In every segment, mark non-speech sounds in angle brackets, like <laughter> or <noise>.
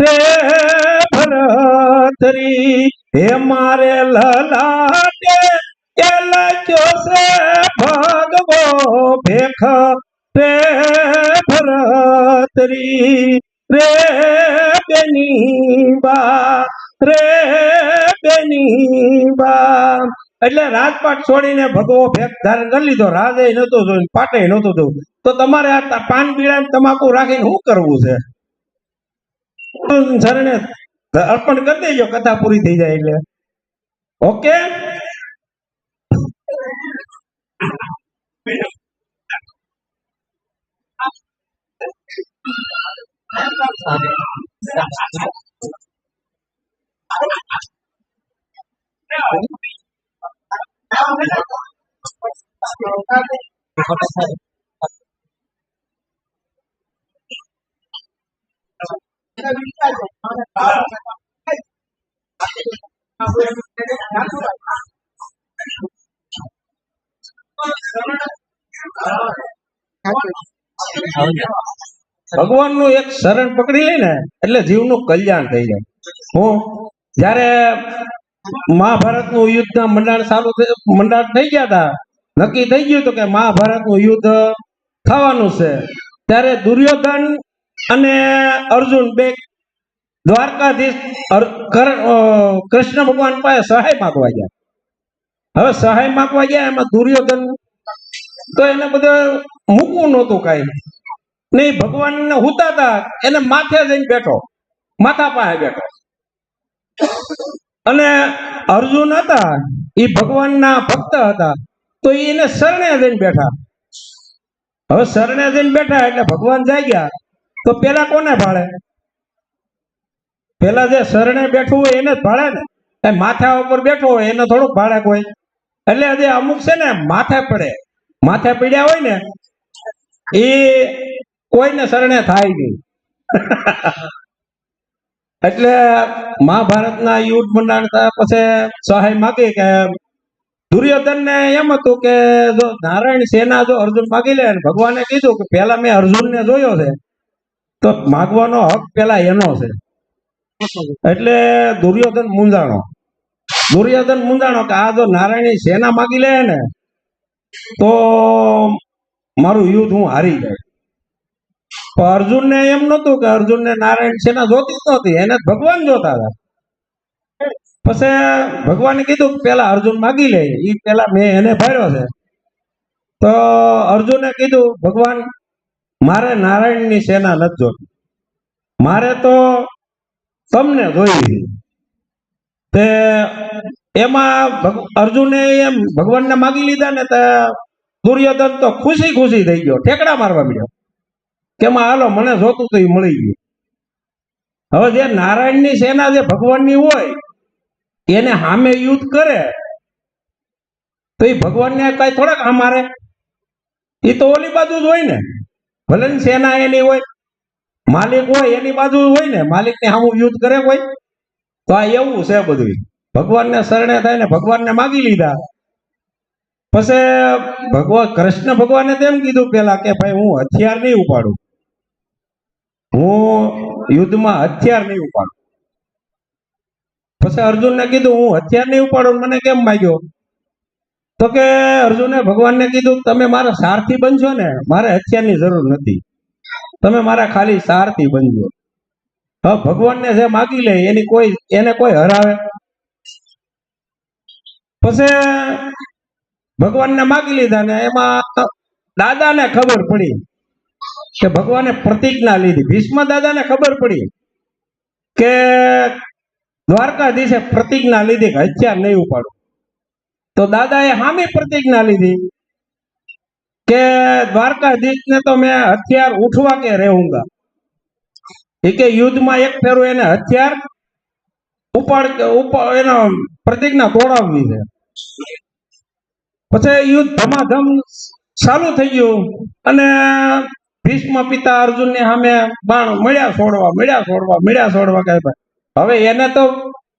રે ભરતરી, હે મારે લલાટે કે જોશે ભાગવો ભેખ. રે ભરતરી, રે બેની બા, રે બેની બા. એટલે રાજપાટ છોડીને ભગવો ભેગ ધારણ કરી લીધો. રાજે નતો જોયું, પાટે નતો જોયું. તો તમારે આ પાન પીળા તમાકુ રાખીને શું કરવું છે? શરણે અર્પણ કરી દેજો કથા પૂરી થઈ જાય એટલે ઓકે ભગવાનનું એક શરણ પકડી લે ને એટલે જીવનું કલ્યાણ થઈ જાય. હું જયારે મહાભારતનું યુદ્ધ મંડાણ ચાલુ મંડાણ થઈ ગયા હતા, નક્કી થઈ ગયું હતું કે મહાભારતનું યુદ્ધ થવાનું છે. ત્યારે દુર્યોધન અને અર્જુન બે દ્વારકાધીશ કૃષ્ણ ભગવાન પાસે સહાય માગવા ગયા. હવે સહાય માગવા ગયા એમાં દુર્યોધન તો એને બધું મૂકવું નહોતું કાંઈ. નહીં ભગવાનને હુતાતા એને માથે જઈને બેઠો. માથા પાસે બેઠો. અને અર્જુન હતા એ ભગવાનના ભક્ત હતા, તો એને શરણે જઈને બેઠા. હવે શરણે જઈને બેઠા એટલે ભગવાન જાગ્યા તો પેલા કોને ભાળે? પેલા જે શરણે બેઠું હોય એને જ ભાળે ને? માથા ઉપર બેઠો હોય એને થોડુંક ભાળે કોઈ? એટલે જે અમુક છે ને માથે પડે. માથે પીડ્યા હોય ને, એ કોઈને શરણે થાય નહીં. <laughs> એટલે મહાભારતના યુદ્ધ મંડાણ પછી સહાય માગી કે દુર્યોધન ને એમ હતું કે, જો નારાયણ સેના જો અર્જુન માગી લે ભગવાને કીધું કે પેલા મેં અર્જુન ને જોયો છે. તો માગવાનો હક પેલા એનો છે. એટલે દુર્યોધન મુંજાણો. દુર્યોધન મુંજાણો કે આ જો નારાયણી સેના માગી લે ને, તો મારું યુદ્ધ હું હારી જાય. પણ અર્જુનને એમ નતું કે અર્જુનને નારાયણ સેના જોતી નહોતી, એને ભગવાન જોતા હતા. પછી ભગવાને કીધું પેલા અર્જુન માગી લે એ પેલા મેં એને ભાર્યો છે. તો અર્જુને કીધું, ભગવાન મારે નારાયણની સેના નથી જોતી. મારે તો તમને જોઈ તે એમાં અર્જુને એમ ભગવાનને માગી લીધા ને તો દુર્યોધન તો ખુશી ખુશી થઈ ગયો, ઠેકડા મારવા મળ્યો કે માં હાલો, મને જોતું તો એ મળી ગયું. હવે જે નારાયણની સેના જે ભગવાનની હોય, એને સામે યુદ્ધ કરે, તો એ ભગવાનને કઈ થોડાક અમારે એ તો ઓલી બાજુ જ હોય ને. ભલે સેના એની હોય, માલિક હોય એની બાજુ હોય ને માલિક ને સામું યુદ્ધ કરે કોઈ, તો આ એવું છે બધું ભગવાનને શરણે થાય ને ભગવાનને માગી લીધા. પછી ભગવાન, કૃષ્ણ ભગવાને તેમ કીધું પેલા કે, ભાઈ, હું હથિયાર નહીં ઉપાડું. હું યુદ્ધમાં હથિયાર નહીં ઉપાડું. પછી અર્જુનને કીધું, હું હથિયાર નહીં ઉપાડું. મને કેમ માગ્યો? તો કે અર્જુને ભગવાનને કીધું તમે મારા સારથી બનશો ને, મારે હથિયારની જરૂર નથી. તમે મારા ખાલી સારથી બનજો. હવે ભગવાનને જે માગી લે, એની કોઈ, એને કોઈ હરાવે? પછી ભગવાનને માગી લીધા ને, એમાં દાદાને ખબર પડી કે ભગવાને પ્રતિજ્ઞા લીધી. ભીષ્મ દાદાને ખબર પડી કે દ્વારકાધીશે પ્રતિજ્ઞા લીધી કે હથિયાર નહીં ઉપાડું. તો દાદાએ હામી પ્રતિજ્ઞા લીધી કે દ્વારકાધીશને તો મેં હથિયાર ઉઠવા કે રહેઉંગા એ કે યુદ્ધમાં એક ફેરું એને હથિયાર ઉપાડ એનો પ્રતિજ્ઞા તોડાવવી છે. પછી યુદ્ધ ધમાધમ ચાલુ થઈ ગયું અને ભીષ્મ પિતા અર્જુન ને સામે બાણ મળ્યા છોડવા મળ્યા છોડવા મળ્યા છોડવા કહે ભાઈ હવે એને તો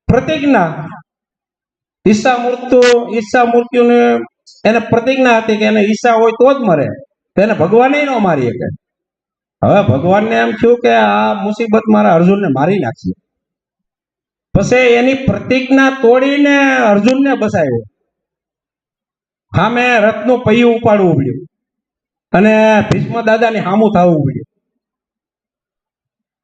પ્રતિજ્ઞા ઈચ્છા મૃત્યુ ઈસા મૂર્તિઓને એને પ્રતિજ્ઞા હતી કે એને ઈસા હોય તો જ મરે. એને ભગવાને ન મારી શકે. હવે ભગવાનને એમ થયું કે આ મુસીબત મારા અર્જુનને મારી નાખશે. પછી એની પ્રતિજ્ઞા તોડીને અર્જુનને બસાવ્યો. સામે રથનું પૈયું ઉપાડવું ઉભડ્યું અને ભીષ્મ દાદાની હામું થવું ઉભડ્યું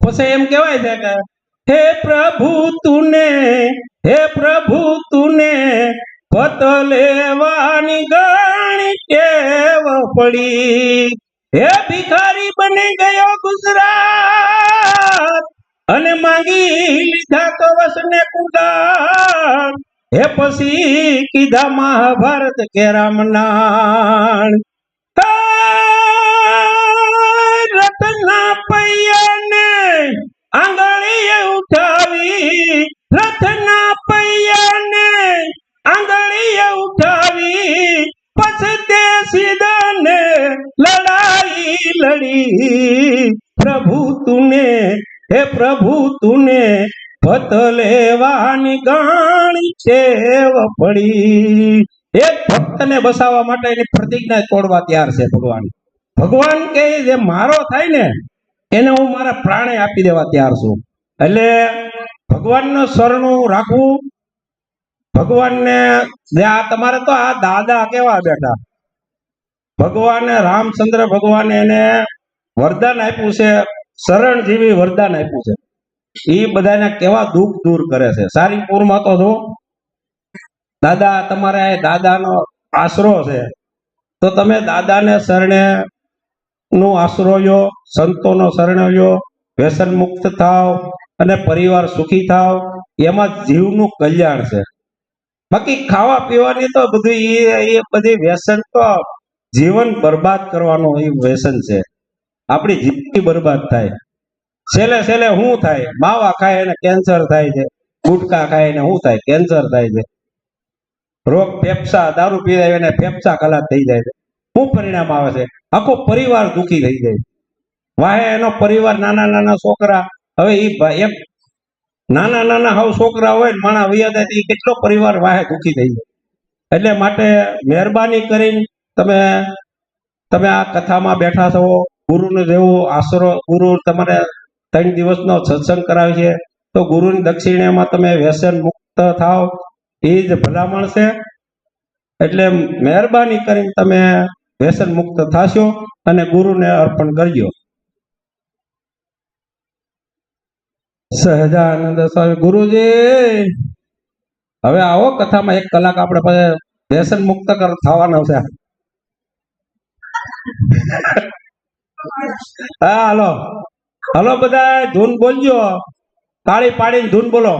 પછી એમ કહેવાય છે કે હે પ્રભુ તુને, હે પ્રભુ તુને પત લેવાની ગણી કેવ પડી. હે ભિખારી બની ગયો ગુજરાત અને માંગી લીધા કવસને કુદાન હે પછી કીધા મહાભારત કે રામનાણ રતના પૈયાને આંગળીએ ઉઠાવી, રથના પૈયાને આંગળીએ ઉઠાવી, પછતે સીધાને લડાઈ લડી. પ્રભુ તુને, હે પ્રભુ તુને પત લેવાની ગાણી છે પડી. એક ભક્તને બસાવવા માટે એની પ્રતિજ્ઞા તોડવા તૈયાર છે ભગવાન. ભગવાન કે જે મારો થાય ને એને હું મારા પ્રાણે આપી દેવા તૈયાર છું. એટલે ભગવાનનું શરણું રાખવું, ભગવાનને તમારે તો આ દાદા કેવા બેઠા? ભગવાને રામચંદ્ર ભગવાને એને વરદાન આપ્યું છે શરણ જેવી વરદાન આપ્યું છે. એ બધાને કેવા દુઃખ દૂર કરે છે. સારીપુરમાં તો જો, દાદા, તમારે દાદાનો આશરો છે. તો તમે દાદાને શરણે નું આશરો સંતોનો શરણ વ્યસન મુક્ત થાવ અને પરિવાર સુખી થાવ, એમાં જીવનું કલ્યાણ છે. બાકી ખાવા પીવાની તો બધું એ બધી વ્યસન તો જીવન બરબાદ કરવાનું એ વ્યસન છે. આપણી જિંદગી બરબાદ થાય. છેલ્લે છેલ્લે શું થાય? માવા ખાય એને કેન્સર થાય છે. ગુટકા ખાય એને શું થાય? કેન્સર થાય છે. રોગ ફેફસા, દારૂ પી જાય એને ફેફસા કલાક થઈ જાય છે. શું પરિણામ આવે છે? આખો પરિવાર દુઃખી થઈ જાય. વાહે એનો પરિવાર નાના નાના છોકરા. હવે એ એક નાના નાના હાવ છોકરા હોય ને માણા વૈયા એ કેટલો પરિવાર વાહે દુઃખી થઈ જાય. એટલે માટે મહેરબાની કરીને તમે તમે આ કથામાં બેઠા છો. ગુરુને જેવો આશરો, ગુરુ તમારે ત્રણ દિવસનો સત્સંગ કરાવે છે. તો ગુરુની દક્ષિણામાં તમે વ્યસન મુક્ત થાવ. એ જ ભલામણ છે. એટલે મહેરબાની કરીને તમે વ્યસન મુક્ત થશો અને ગુરુને અર્પણ કરજો. સહજાનંદ સ્વામી, ગુરુજી! હવે આવો, કથામાં એક કલાક આપણે વ્યસન મુક્ત કર, થવાનો છે. હા, હાલો. હલો બધા ધૂન બોલજો. તાળી પાડીને ધૂન બોલો.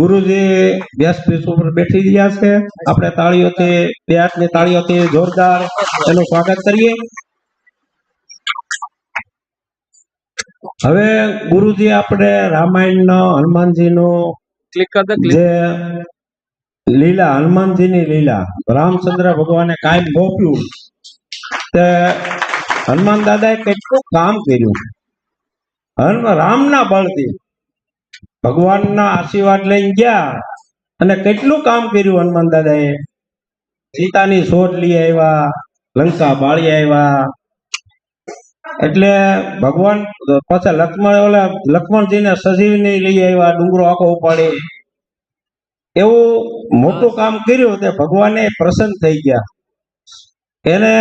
ગુરુજી વ્યાસપીઠ ઉપર બેઠી ગયા છે. આપણે તાળીઓથી બે હાથની તાળીઓથી જોરદાર એનું સ્વાગત કરીએ. હવે ગુરુજી આપણે રામાયણનો હનુમાનજીનો ક્લિક કર જે લીલા હનુમાનજીની લીલા રામચંદ્ર ભગવાને કાયમ ગોપ્યું તે હનુમાન દાદાએ કેટલું કામ કર્યું. રામના બળથી ભગવાનના આશીર્વાદ લઈને ગયા અને કેટલું કામ કર્યું હનુમાન દાદાએ? સીતાની શોધ લઈ આવ્યા, લંકા બાળી આવ્યા. એટલે ભગવાન પાછા લક્ષ્મણ, ઓલા લક્ષ્મણજીને સજીવની લઈ આવ્યા, ડુંગરો આખો ઉપાડી. એવું મોટું કામ કર્યું તે ભગવાને પ્રસન્ન થઈ ગયા. એને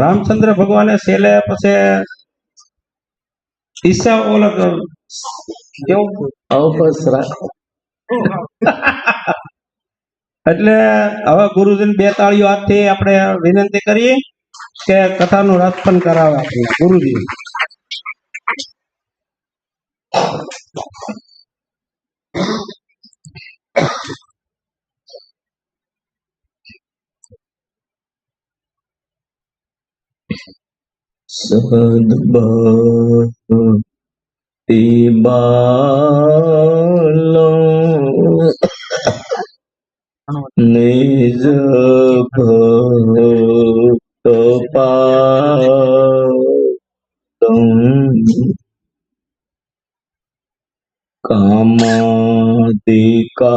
રામચંદ્ર ભગવાને છેલ્લે પછી ઈસા ઓલા કેવું? અવસરા. એટલે હવે ગુરુજીને બે તાળીઓ હાથથી આપણે વિનંતી કરીએ કે કથાનું કરાવે આપણને ગુરુજી. Ibalong ni dư khờ tổ pa tông. Kama tika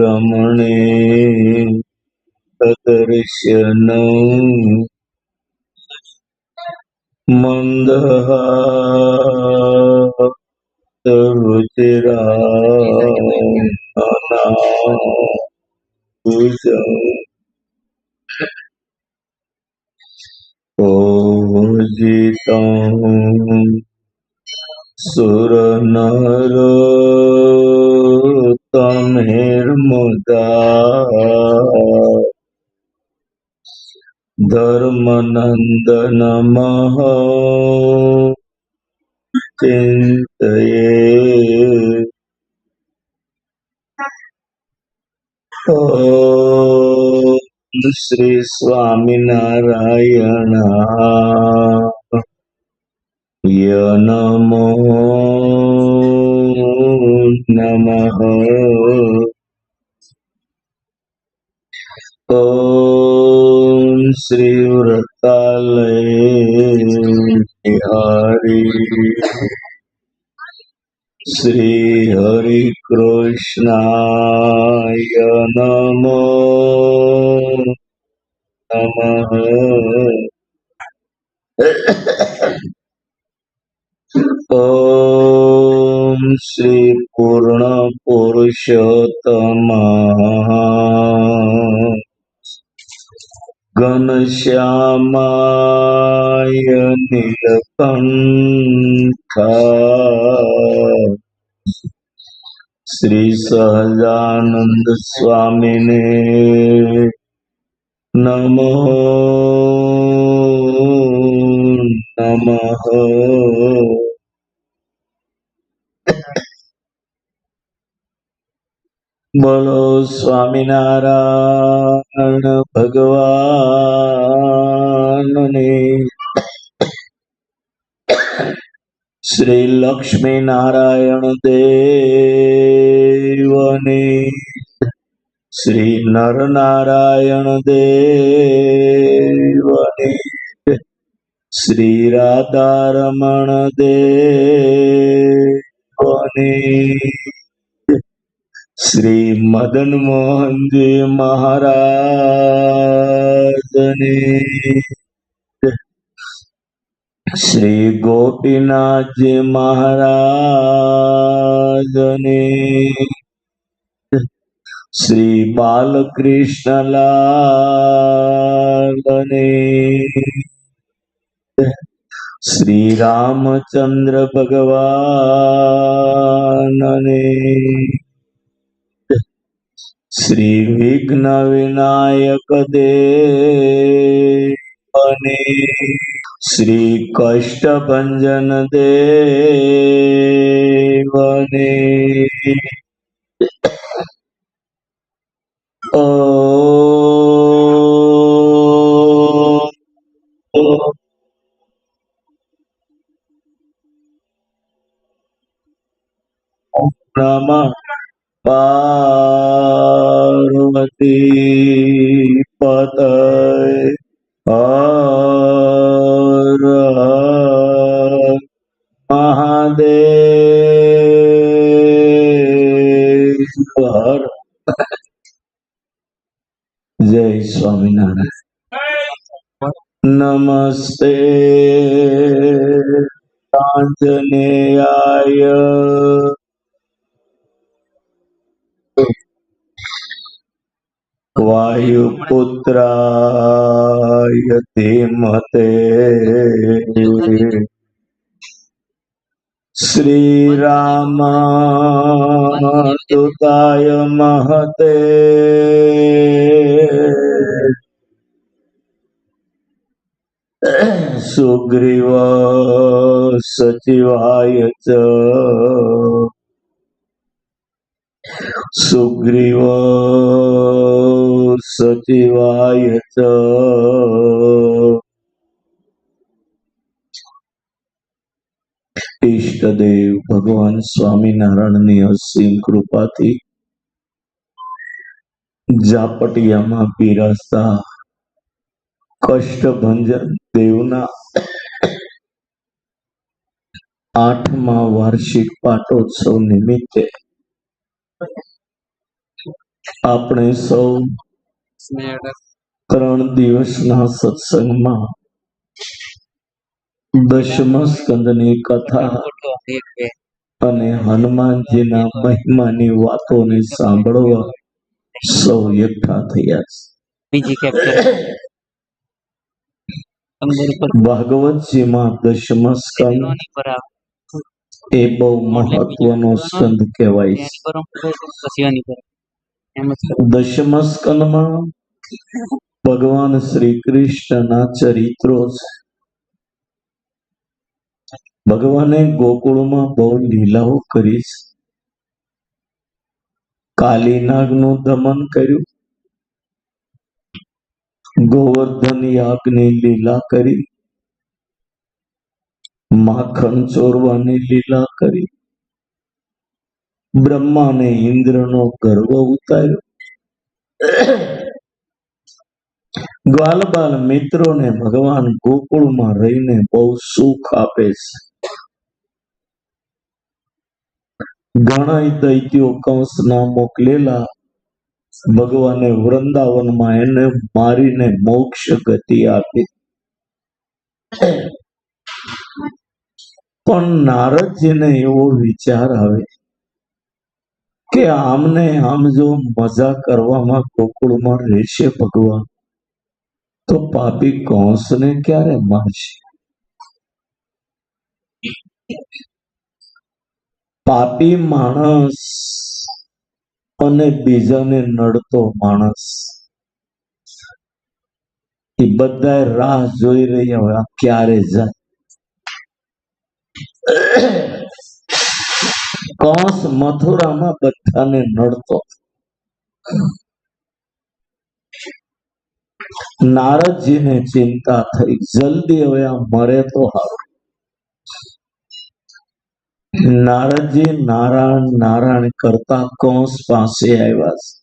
રમણે પ્રદર્શન મંદરુચિરાજ પૂજિતા સુર નરો મુદા ધર્મનંદન મહ ચિંતયે શ્રી સ્વામિનારાયણ ય નમો નમઃ ॐ श्रीव्रतालये हरि श्रीहरिकृष्णाय नमो नमः ॐ श्री ઘનશ્યામાય નીલકંઠા શ્રી સહજાનંદ સ્વામીને નમો નમઃ બોલો સ્વામિનારાયણ ભગવાનની. શ્રી લક્ષ્મી નારાયણ દેવની. શ્રી નર નારાયણ દેવની. શ્રી રાધારમણ દેવની. શ્રી મદન મોહનજી મહારાજની. શ્રી ગોપીનાથજી મહારાજની. શ્રી બાલકૃષ્ણલાલની. શ્રી રામચંદ્ર ભગવાનની. શ્રી વિઘ્ન વિનાયક દેવની શ્રી કષ્ટભંજન દેવની સ્વામિનારાયણ. નમસ્તે. આંજનેયાય. વાયુપુત્રાય ધીમતે શ્રીરામાદુતાય મહતે સુગ્રીવ સચિવાય ચ સુગ્રીવ સચિવાય ચ ઈષ્ટદેવ ભગવાન સ્વામિનારાયણની અસીમ કૃપાથી જાપટિયામાં પીરસતા કષ્ટભંજન દેવના આઠમા વાર્ષિક પાટોત્સવ નિમિત્તે આપણે સૌ ત્રણ દિવસના સત્સંગમાં દશમ સ્કંદની કથા અને હનુમાનજીના મહિમાની વાતોને સાંભળવા સૌ એકઠા થયા બીજી કેપ્ચર ભાગવતજીમાં દશમ સ્કંદ. એ બહુ મહત્વનો સ્કંદ કહેવાય. દશમ સ્કંદમાં ભગવાન શ્રી કૃષ્ણના ચરિત્રો છે ભગવાને ગોકુળમાં બહુ લીલાઓ કરી. કાલીનાગનું દમન કર્યું. ગોવર્ધન યાગની લીલા કરી. માખણ ચોરવાની લીલા કરી. બ્રહ્માને ઇન્દ્રનો ગર્વ ઉતાર્યો. ગ્વાલબાલ મિત્રોને ભગવાન ગોકુળમાં રહીને બહુ સુખ આપે છે. ઘણા દૈત્યો કંસના મોકલેલા ભગવાને વૃંદાવનમાં એને મારીને મોક્ષ ગતિ આપી. પણ નારદજીને એવો વિચાર આવે કે આમને આમ જો મજા કરવામાં ગોકુળમાં રહેશે ભગવાન, તો પાપી કંસને ક્યારે મારશે? પાપી માણસ અને બીજાને નડતો માણસ. એ બધા રાહ જોઈ રહ્યા હોય ક્યારે જાય? કોસ મથુરામાં બધાને નડતો. નારદજીને ચિંતા થઈ, જલ્દી હવે આ મરે તો હારું. નારદજી નારાયણ નારાયણ કરતા કંસ પાસે આવ્યા છે.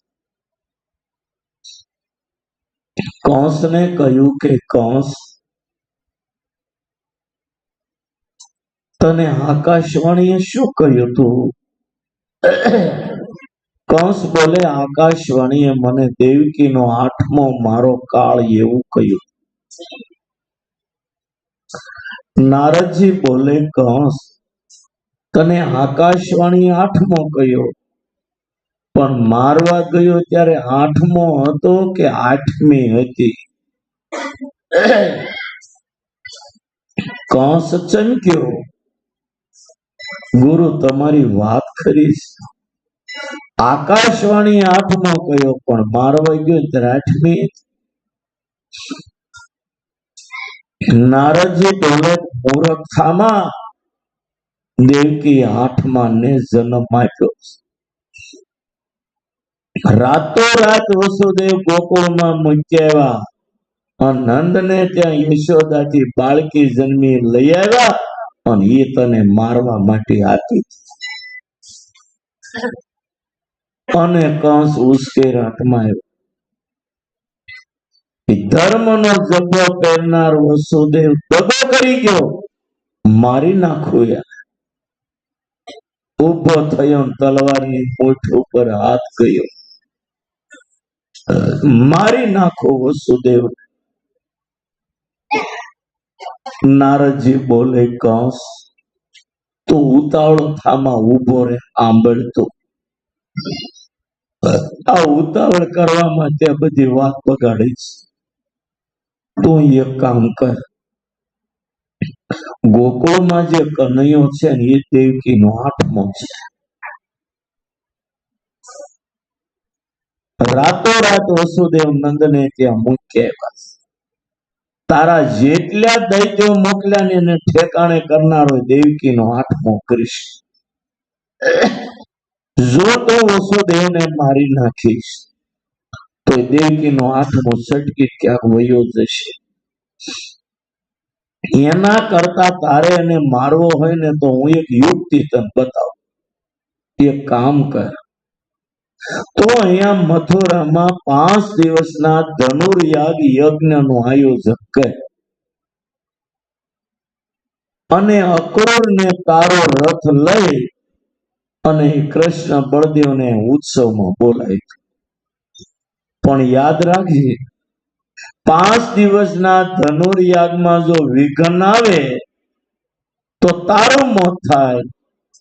કહ્યું કે, કંસ, તને આકાશવાણીએ શું કહ્યું તું? કંસ બોલે, આકાશવાણીએ મને દેવકીનો આઠમો મારો કાળ એવું કહ્યું. નારદજી બોલે, કંસ તને આકાશવાણી આઠમો કયો પણ મારવા ગયો ત્યારે આઠમો હતો કે આઠમી હતી? કંસ ચમક્યો? ગુરુ, તમારી વાત ખરી આકાશવાણી આઠમો કયો પણ મારવા ગયો ત્યારે આઠમી નારદજી બોલે મૂર્ખ થામા દેવકી આઠમા ને જન્મ આપ્યો. રાતો રાત વસુદેવ ગોકુળમાં મૂક્યા. નંદને ત્યાં યશોદાજી બાળકી જન્મી લઈ આવ્યા અને એ તને મારવા માટે આપી. અને કંસ ઉશ્કેરાટમાં આવ્યો. ધર્મનો જબ્બો પહેરનાર વસુદેવ દગો કરી ગયો. મારી નાખું યાર. ઊભો થયો તલવારની મૂઠ ઉપર હાથ ગયો. મારી નાખો વસુદેવ. નારદજી બોલે, કંસ, તું ઉતાવળ થામાં ઊભો રે આંબળતો આ ઉતાવળ કરવામાં તે બધી વાત બગાડીશ તું એક કામ કર ગોકુળમાં જે કનૈયો છે ને એ દેવકીનો આઠમો છે રાતો રાત વસુદેવ નંદને ત્યાં આવ્યા તારા જેટલા દૈત્યો મોકલ્યા ને એને ઠેકાણે કરનારો દેવકીનો આઠમો કરીશ જો તો વસુદેવને મારી નાખીશ તો દેવકીનો આઠમો સટકી ક્યાંક વયો જશે એના કરતા તારે એને મારવો હોય ને તો હું એક યુક્તિ તને બતાવું. એક કામ કર. તો અહીંયા મથુરામાં પાંચ દિવસના ધનુર્યાગ યજ્ઞનું આયોજન કર. અને અક્રૂરને તારો રથ લઈ અને કૃષ્ણ બળદેવને ઉત્સવમાં બોલાય પણ યાદ રાખજે પાંચ દિવસના ધનુર્યાગમાં જો વિઘ્ન આવે, તો તારું મોત થાય.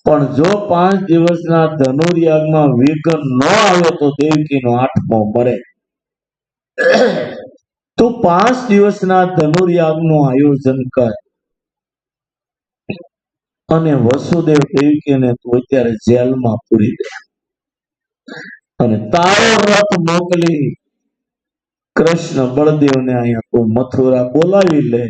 પણ જો પાંચ દિવસના ધનુર્યાગમાં વિઘ્ન ન આવે, તો દેવકીનો આઠમો મરે. તું પાંચ દિવસના ધનુર્યાગનું આયોજન કર. અને વસુદેવ દેવકીને તું અત્યારે જેલમાં પૂરી દે. અને તારો રથ મોકલી કૃષ્ણ બળદેવને અહીંયા મથુરા બોલાવી લે.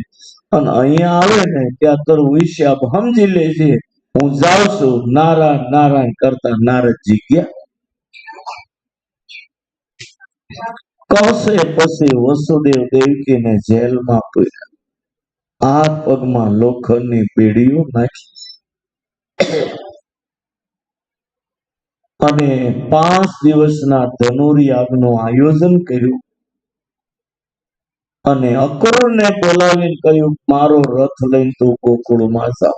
અને અહીંયા આવે ને, ત્યાં તારું વિષાપ સમજી લેજે હું જાઉં છું, નારાયણ નારાયણ કરતા નારદજી ગયા. કૌશે પછી વસુદેવ દેવકીને જેલમાં પૂર્યા. હાથ પગમાં લોખંડની પેઢીઓ નાખી. અને પાંચ દિવસના ધનુરી આગનું આયોજન કર્યું. અને અક્રૂરને બોલાવીને કહ્યું, મારો રથ લઈને તું ગોકુળમાં જા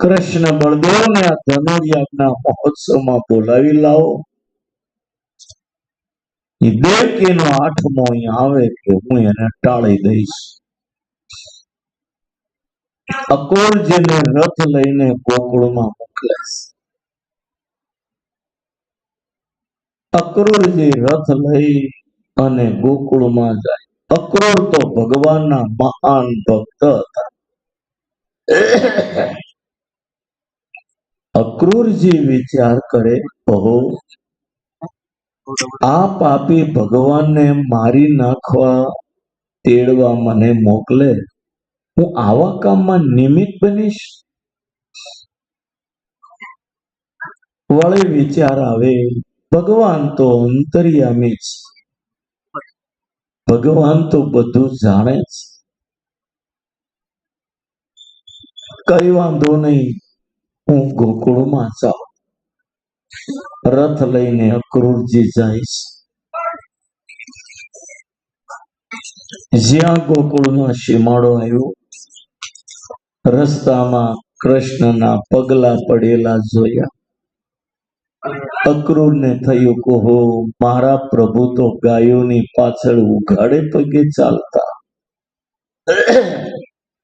કૃષ્ણ બળદેવને આ ધનુર્યાગના મહોત્સવમાં બોલાવી લાવો. દેવકીનો આઠમો અહીંયા આવે કે હું એને ટાળી દઈશ. અકોરજીને રથ લઈને ગોકુળમાં મોકલે. અક્રૂરજી રથ લઈ અને ગોકુળમાં જાય. અક્રૂર તો ભગવાનના મહાન ભક્ત હતા. અક્રૂરજી વિચાર કરે, ઓહો આ પાપી ભગવાનને મારી નાખવા તેડવા મને મોકલે? હું આવા કામમાં નિમિત્ત બનીશ? વળી વિચાર આવે, ભગવાન તો અંતર્યામી છે. ભગવાન તો બધું જાણે છે કઈ વાંધો નહીં, હું ગોકુળમાં જાઉં. રથ લઈને અક્રૂરજી જઈશ. જ્યાં ગોકુળનો સીમાડો આવ્યો, રસ્તામાં કૃષ્ણના પગલા પડેલા જોયા. અક્રૂરને થયું કહો મારા પ્રભુ તો ગાયોની પાછળ ઉઘાડે પગે ચાલતા.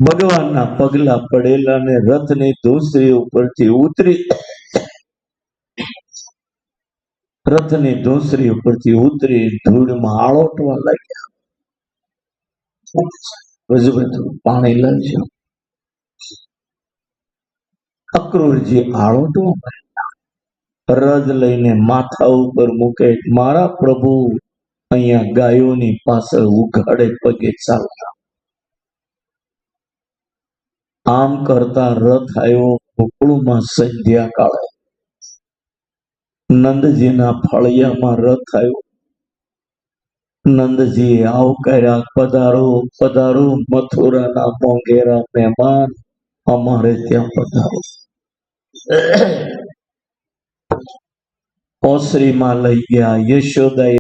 ભગવાનના પગલા પડેલા ને રથની ધોસરી ઉપરથી ઉતરી રથની ધોસરી ઉપરથી ઉતરી ધૂળમાં આળોટવા લાગ્યા. પાણી લાવજો અક્રૂરજી આળોટવા. રજ લઈને માથા ઉપર મૂકે, મારા પ્રભુ, અહીંયા ગાયોની પાછળ ઉઘાડે પગે ચાલતા. આમ કરતા રથ આવ્યો ગોકુળમાં સંધ્યા કાળે. નંદજીના ફળિયામાં રથ આવ્યો. નંદજી આવકાર્યા પધારો પધારો, મથુરાના મોંઘેરા મહેમાન, અમારે ત્યાં પધારો. ઓસરીમાં લઈ ગયા યશોદા